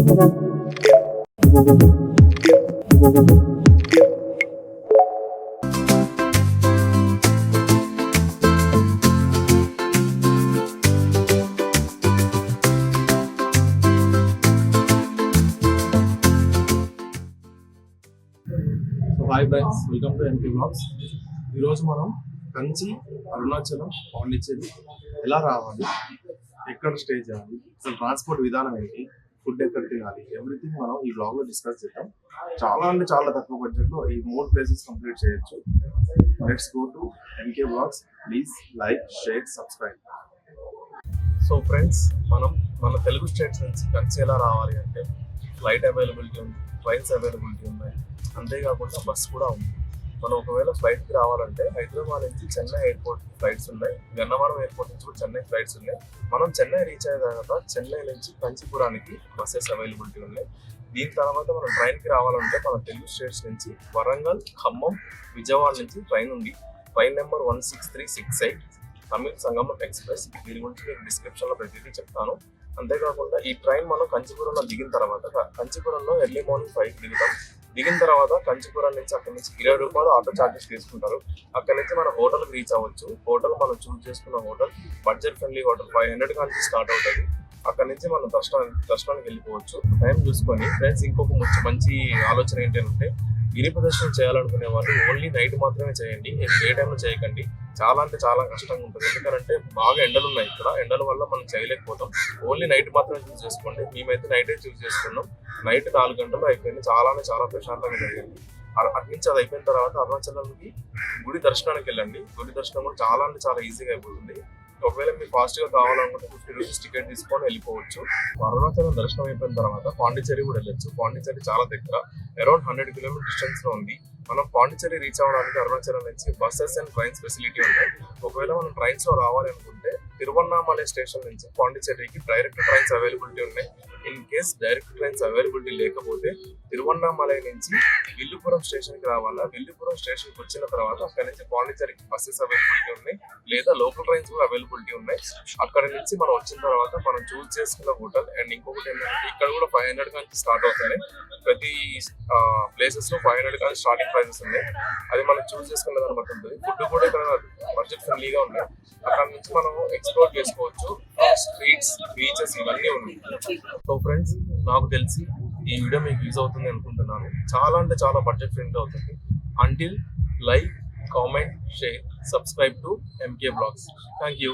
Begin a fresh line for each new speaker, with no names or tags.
So hi friends welcome to MP blogs ఈరోజు మనం కంచి అరుణాచలం పాండిచ్చేరి ఎలా రావాలి? ఎక్కడ స్టే చేయాలి? అసలు ట్రాన్స్పోర్ట్ విధానం ఏంటి? ఫుడ్ ఎక్కడ తినాలి? ఎవ్రీథింగ్ మనం ఈ బ్లాగ్లో డిస్కస్ చేద్దాం. చాలా అంటే చాలా తక్కువ బడ్జెట్లో ఈ మూడు ప్లేసెస్ కంప్లీట్ చేయొచ్చు. Let's go to MK blogs please like share subscribe so friends మనం మన తెలుగు స్టేట్స్ నుంచి కంచి ఎలా రావాలి అంటే ఫ్లైట్ అవైలబిలిటీ ఉంది ట్రైన్స్ అవైలబిలిటీ ఉన్నాయి. అంతేకాకుండా బస్ కూడా ఉంది. మనం ఒకవేళ ఫ్లైట్కి రావాలంటే హైదరాబాద్ నుంచి చెన్నై ఎయిర్పోర్ట్ ఫ్లైట్స్ ఉన్నాయి. గన్నవరం ఎయిర్పోర్ట్ నుంచి కూడా చెన్నై ఫ్లైట్స్ ఉన్నాయి. మనం చెన్నై రీచ్ అయిన తర్వాత చెన్నై నుంచి కంచిపురానికి బస్సెస్ అవైలబిలిటీ ఉన్నాయి. దీని తర్వాత మనం ట్రైన్కి రావాలంటే మన తెలుగు స్టేట్స్ నుంచి వరంగల్ ఖమ్మం విజయవాడ నుంచి ట్రైన్ ఉంది. Train number one six three six eight Tamil Sangamam express. దీని గురించి నేను డిస్క్రిప్షన్లో ప్రతిదీ చెప్తాను. అంతేకాకుండా ఈ ట్రైన్ మనం కంచిపురంలో దిగిన తర్వాత కంచిపురంలో ఎర్లీ మార్నింగ్ ఫైవ్ దిగుతాం. దిగిన తర్వాత కంచిపురం నుంచి అక్కడ నుంచి ఇరవై రూపాయలు ఆటో చార్జెస్ తీసుకుంటారు. అక్కడ నుంచి మన హోటల్ రీచ్ అవ్వచ్చు. హోటల్ మనం చూస్ చేసుకున్న hotel budget friendly hotel five hundred నుంచి స్టార్ట్ అవుతుంది. అక్కడ నుంచి మనం దర్శనానికి దర్శనానికి వెళ్ళిపోవచ్చు. టైం చూసుకొని ఫ్రెండ్స్ ఇంకొక మంచి మంచి ఆలోచన ఏంటంటే గిరి ప్రదర్శనం చేయాలనుకునే వాళ్ళు ఓన్లీ నైట్ మాత్రమే చేయండి. ఏ టైంలో చేయకండి. చాలా అంటే చాలా కష్టంగా ఉంటుంది. ఎందుకంటే బాగా ఎండలు ఉన్నాయి ఇక్కడ. ఎండల వల్ల మనం చేయలేకపోతాం. ఓన్లీ నైట్ మాత్రమే చూస్ చేసుకోండి. మేమైతే నైటే చూస్ చేసుకున్నాం. నైట్ నాలుగు గంటలు అయిపోయింది. చాలా అంటే చాలా ప్రశాంతంగా జరిగింది. అర- అటు నుంచి అది అయిపోయిన తర్వాత అరుణాచలంకి గుడి దర్శనానికి వెళ్ళండి. గుడి దర్శనం కూడా చాలా అంటే చాలా ఈజీగా అయిపోతుంది. ఒకవేళ మీరు ఫాస్ట్గా కావాలనుకుంటే ఫిఫ్టీ రూపీస్ టికెట్ తీసుకొని వెళ్ళిపోవచ్చు. అరుణాచలం దర్శనం అయిపోయిన తర్వాత పాండిచ్చేరి కూడా వెళ్ళొచ్చు. పాండిచ్చేరి చాలా దగ్గర అరౌండ్ హండ్రెడ్ కిలోమీటర్ డిస్టెన్స్లో ఉంది. మనం పాండిచ్చేరి రీచ్ అవ్వడానికి అరుణాచలం నుంచి బస్సెస్ అండ్ ట్రైన్స్ ఫెసిలిటీ ఉన్నాయి. ఒకవేళ మనం ట్రైన్స్లో రావాలి అనుకుంటే తిరువన్నామలై స్టేషన్ నుంచి పాండిచ్చేరికి డైరెక్ట్ ట్రైన్స్ అవైలబిలిటీ ఉన్నాయి. In case direct trains availability లేకపోతే తిరువన్నామలై నుంచి విల్లుపురం స్టేషన్కి రావాలా? విల్లుపురం స్టేషన్కి వచ్చిన తర్వాత అక్కడ నుంచి పాండిచ్చేరికి బస్సెస్ అవైలబిలిటీ ఉన్నాయి లేదా లోకల్ ట్రైన్స్ కూడా అవైలబిలిటీ ఉన్నాయి. అక్కడ నుంచి మనం వచ్చిన తర్వాత మనం చూస్ చేసుకున్న హోటల్ అండ్ ఇంకొకటి ఏంటంటే ఇక్కడ కూడా ఫైవ్ హండ్రెడ్ కానీ స్టార్ట్ అవుతాయి ప్రతి ప్లేసెస్లో ఫైవ్ హండ్రెడ్ కానీ స్టార్టింగ్ ప్రైసెస్ ఉన్నాయి. అది మనం చూస్ చేసుకున్న దాన్ని బట్టి ఉంటుంది. ఫుడ్ కూడా ఇక్కడ బడ్జెట్ ఫ్రెండ్లీగా ఉన్నాయి అక్కడ నుంచి మనం ఎక్స్ప్లోర్ చేసుకోవచ్చు. స్ట్రీట్స్ బీచెస్ ఇవన్నీ ఉన్నాయి. సో ఫ్రెండ్స్ నాకు తెలిసి ఈ వీడియో మీకు యూజ్ అవుతుంది అనుకుంటున్నాను. చాలా అంటే చాలా బడ్జెట్ ఫ్రెండ్లీ అవుతుంది. Until like comment share subscribe to MK blogs thank you